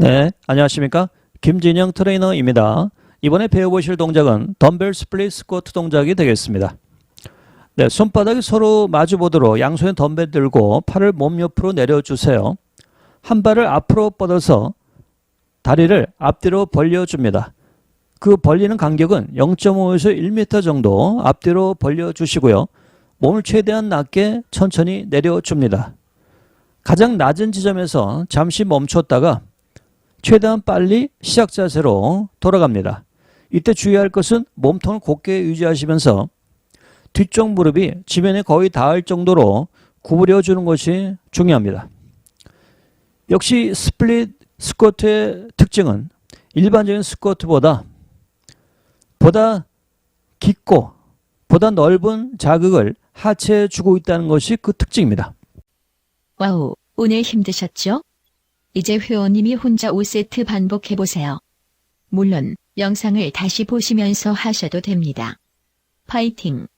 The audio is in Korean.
네, 안녕하십니까? 김진영 트레이너입니다. 이번에 배워보실 동작은 덤벨 스플릿 스쿼트 동작이 되겠습니다. 네, 손바닥이 서로 마주 보도록 양손에 덤벨 들고 팔을 몸 옆으로 내려주세요. 한 발을 앞으로 뻗어서 다리를 앞뒤로 벌려줍니다. 그 벌리는 간격은 0.5에서 1m 정도 앞뒤로 벌려주시고요. 몸을 최대한 낮게 천천히 내려줍니다. 가장 낮은 지점에서 잠시 멈췄다가 최대한 빨리 시작 자세로 돌아갑니다. 이때 주의할 것은 몸통을 곧게 유지하시면서 뒤쪽 무릎이 지면에 거의 닿을 정도로 구부려 주는 것이 중요합니다. 역시 스플릿 스쿼트의 특징은 일반적인 스쿼트보다 보다 깊고 보다 넓은 자극을 하체에 주고 있다는 것이 그 특징입니다. 와우, 오늘 힘드셨죠? 이제 회원님이 혼자 5세트 반복해보세요. 물론 영상을 다시 보시면서 하셔도 됩니다. 파이팅!